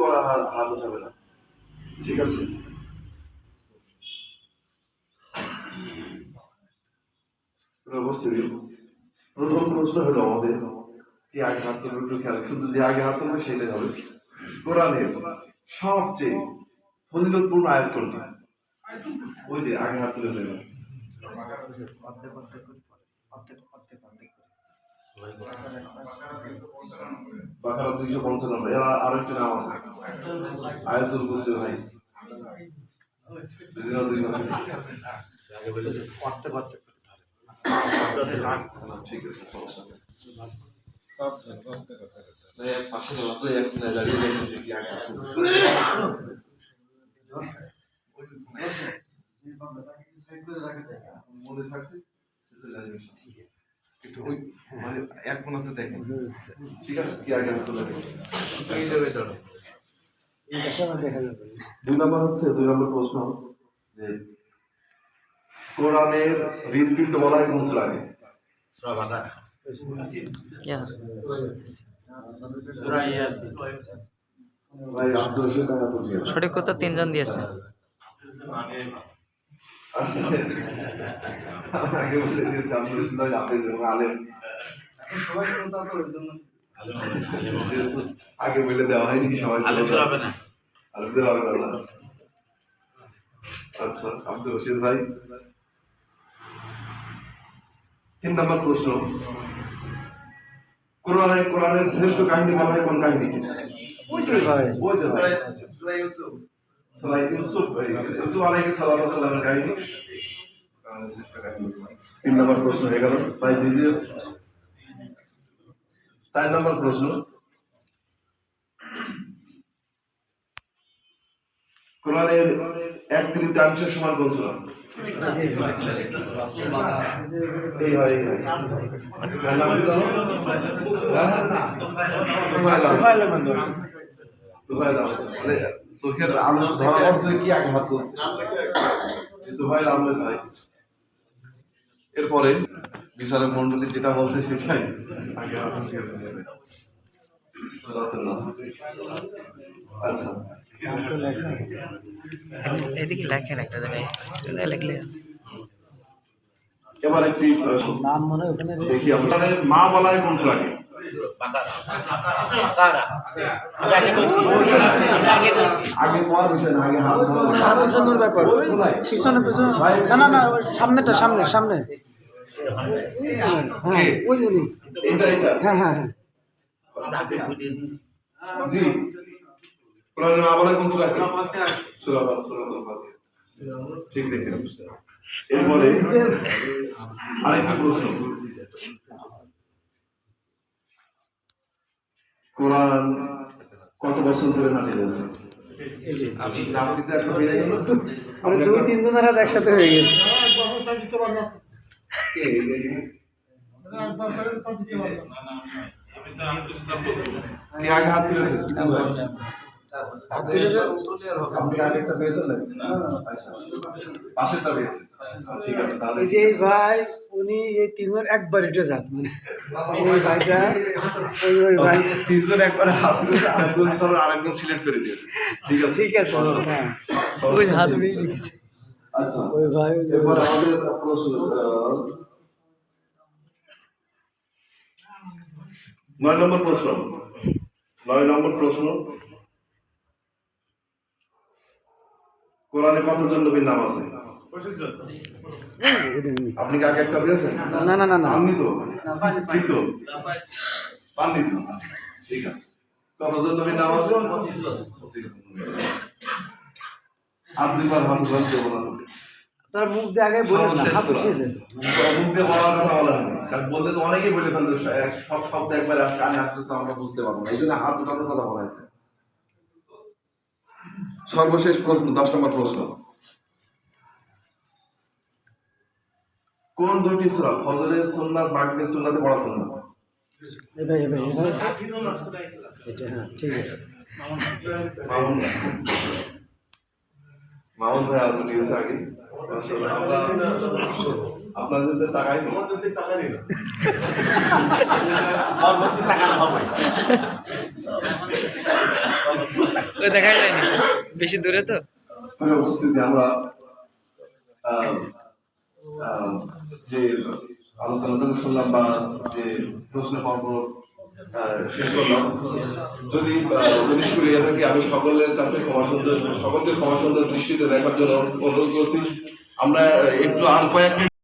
ওরা হা- হাত উঠাবে না ঠিক আছে প্রথম প্রশ্ন হলো আমাদের কি আগে হাত তুলবে একটু খেয়াল শুধু যে আগে হাত তুলবে সেটাই হবে কোরআনের সবচেয়ে ফজিলতপূর্ণ আয়াত কোনটি ওই যে আগে হাত তুলে দেবে বাকারা দুইশো পঞ্চানব্বই এর আরেকটি নাম আছে আয়াতুল কুরসি ভাই দুইজন দুই কথা। না, ঠিক আছে সমস্যা নেই। পাশে এক না, দাঁড়িয়ে দেখেন যে কি আগে মনে থাকছে লাগবে। একটু ওই মানে এক কোনাতে দেখেন। ঠিক আছে কি আগে তুলে দুই নম্বর হচ্ছে দুই নম্বর প্রশ্ন যে কোরআনের হৃদপিণ্ড বলা হয় কোন সুরাকে ভাই আব্দুল রশিদ আয়াত উঠিয়ে সঠিক কথা তিনজন দিয়েছে। আগে বলে দেওয়া হয়নি সবাই আলেমদের হবে না আচ্ছা আব্দুল রশিদ ভাই তিন নম্বর প্রশ্ন কোরআনের কোরআনের শ্রেষ্ঠ কাহিনী বলা হয় কোন কাহিনী ইউসুফ ইউসুফ আলাইহিস সালাতু সালামের কাহিনী। তিন নম্বর প্রশ্ন হয়ে গেল ভাই দিদি চার নম্বর প্রশ্ন। কোরআনের এক তৃতীয়াংশের সমান কোন সূরা? এই হয় এই হয়। জানো? তুফাইল। মানে চোখের আলো ধরা পড়ছে কি আগে হাত তুলছে তুফাইল আহমেদ ভাই এরপরে বিচারক মন্ডলী যেটা বলছে সেটাই। আগে হাত আচ্ছা। এদিকে লেখেন একটা জায়গায়। এবার একটি নাম মনে হয় ওখানে দেখি আমরা। মা বলা কোন সুরাকে আগে কোয়ার বিষয় না আগে হাত হাত উঠানোর ব্যাপার। পিছনে পিছনে। না না না সামনেটা সামনে সামনে। হ্যাঁ ওই জিনিস এটা এটা। হ্যাঁ হ্যাঁ হ্যাঁ। জি। কোরআনে মা কোন সূরা ফাত সূরাতুল ফাতিহা ঠিক দেখে এরপরে আরেকটি প্রশ্ন। কোরআন কত বছর ধরে নাজিল আছে দুই তিনজনের হাত একসাথে হয়ে গেছে। কে আগে হাত তুলেছে? নাকি? আচ্ছা পাশেরটা পেয়েছেন। ঠিক আছে তাহলে এই যে এই ভাই উনি এই তিনজন একবার এটা যাত মানে। ওই ভাইটা ওই ওই ভাই। আচ্ছা, তিনজন একবারে হাত আরেকজন আরেকজন সিলেক্ট করে দিয়েছে। ঠিক আছে। ঠিক আছে হ্যাঁ। ওই হাত আচ্ছা। ওই ভাই যে আমাদের প্রশ্ন নয় নম্বর প্রশ্ন। নয় নম্বর প্রশ্ন। কোরআনে কতজন নবীর নাম আছে? আপনি কি আগে একটা পেয়েছেন না না না না। পাননি তো? ঠিক তো? পাননি তো? ঠিক আছে। কতজন নবীর নাম আছে। আর দুইবার দেবো না তার মুখ দিয়ে আগে বলে না মুখ দিয়ে বলার কথা বলা হয়নি। কারণ বললে তো অনেকেই বলে এক- সব শব্দ একবার কানে আসলে তো আমরা বুঝতে পারব না। এই জন্য হাত উঠানোর কথা বলা হয়েছে। সর্বশেষ প্রশ্ন দশ নম্বর প্রশ্ন। কোন দুটি সূরা ফজরের সুন্নাত মাগরিবের সুন্নাতে পড়া সুন্নাত? ভাই এই এটা। হ্যাঁ ঠিক আছে। মামুন ভাই। মামুন ভাই। আলু দিয়েছে আগে। মাশাআল্লাহ, আমরা আপনাদের টাকাই টাকা নেই ওই দেখাই যায়নি? বেশি দূরে তো? উপস্থিতি আমরা যে আলোচনাটুকু শুনলাম বা যে প্রশ্ন পর্ব শেষ করলাম। যদি থাকি, আমি সকলের কাছে ক্ষমা সুন্দর, সকলকে ক্ষমা সুন্দর দৃষ্টিতে দেখার জন্য অনুরোধ করছি। আমরা একটু আর কয়েক